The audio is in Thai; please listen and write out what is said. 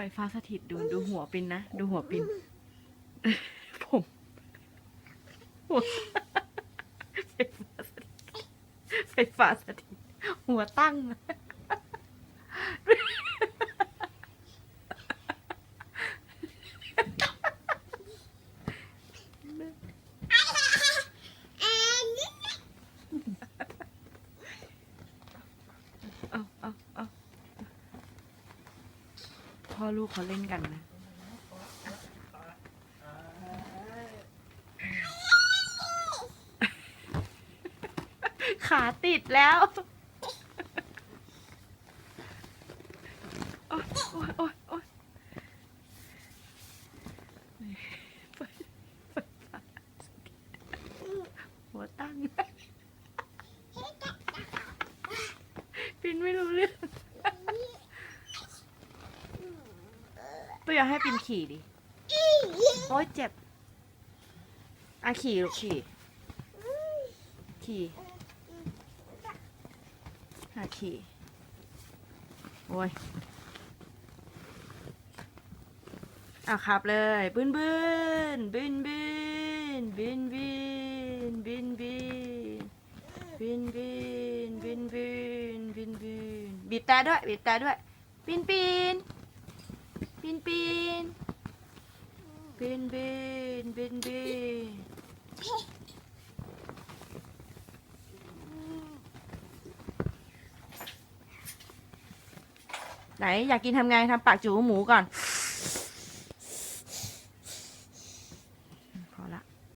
ฟฟ้าสถิตดูดูหัวปินนะ ดูหัวปิน ผมหัวไฟฟ้าสถิตไฟฟ้าสถิตหัวตั้ง เอาเอาเอา พ่อลูกเขาเล่นกันนะขาติดแล้ว โอ๊ยโอ๊ยโอ๊ยโอ๊ยไฟไฟฟ้าสถิตหัวตั้ง ปินไม่รู้เรื่อง ตัวอยากให้ปินขี่ดิ โอ๊ยเจ็บ อะขี่ลูกขี่ ขี่หาขี่ โอ้ยอะครับเลยบึ้นบึ้นบึ้นบึ้นบึ้นบึ้นบึ้นบึ้นบึ้นบึ้นบึ้นบึ้นบึ้นบึ้นบีบแต่ด้วยบีบแต่ด้วยปีนปีน ปีนปีนปีนปีนปีนปีนไหนอยากกินทำไงทำปากจูหมูก่อน